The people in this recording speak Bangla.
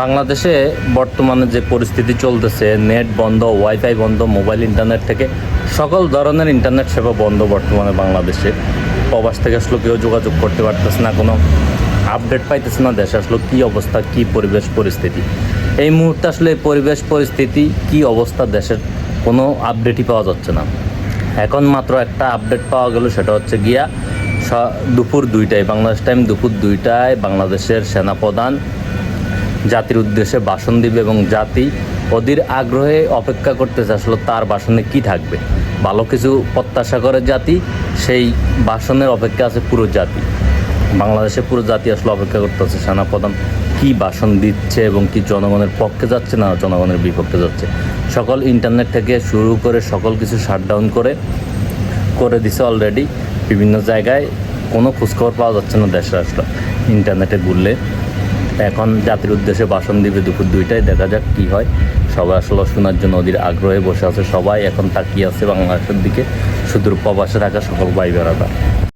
বাংলাদেশে বর্তমানে যে পরিস্থিতি চলতেছে নেট বন্ধ ওয়াইফাই বন্ধ মোবাইল ইন্টারনেট থেকে সকল ধরনের ইন্টারনেট সেবা বন্ধ বর্তমানে বাংলাদেশে। প্রবাস থেকে আসলে কেউ যোগাযোগ করতে পারতেছে না, কোনো আপডেট পাইতেছে না, দেশে আসলে কী অবস্থা, কী পরিবেশ পরিস্থিতি। এই মুহূর্তে আসলে পরিবেশ পরিস্থিতি, কী অবস্থা, দেশের কোনো আপডেটই পাওয়া যাচ্ছে না। এখন মাত্র একটা আপডেট পাওয়া গেল, সেটা হচ্ছে গিয়া দুপুর দুইটায়, বাংলাদেশ টাইম দুপুর দুইটায় বাংলাদেশের সেনাপ্রধান জাতির উদ্দেশ্যে ভাষণ দিবে এবং জাতি অধীর আগ্রহে অপেক্ষা করতেছে আসলে তার ভাষণে কি থাকবে। ভালো কিছু প্রত্যাশা করে জাতি, সেই ভাষণের অপেক্ষা আছে পুরো জাতি। বাংলাদেশে পুরো জাতি আসলে অপেক্ষা করতেছে, সেনাপ্রধান কি ভাষণ দিচ্ছে এবং কি জনগণের পক্ষে যাচ্ছে না জনগণের বিপক্ষে যাচ্ছে। সকল ইন্টারনেট থেকে শুরু করে সকল কিছু শাটডাউন করে করে দিছে অলরেডি বিভিন্ন জায়গায় কোনো খোঁজখবর পাওয়া যাচ্ছে না দেশে আসলে। ইন্টারনেটে ঘুরলে এখন জাতির উদ্দেশ্যে বাসন দিবে দুপুর দুইটায়, দেখা যাক কি হয়। সবাই আসলে শোনার জন্য ওদের আগ্রহে বসে আছে। সবাই এখন তাকিয়ে আছে বাংলাদেশের দিকে। সুদূর প্রবাসে থাকা সকল ভাই বেড়াদা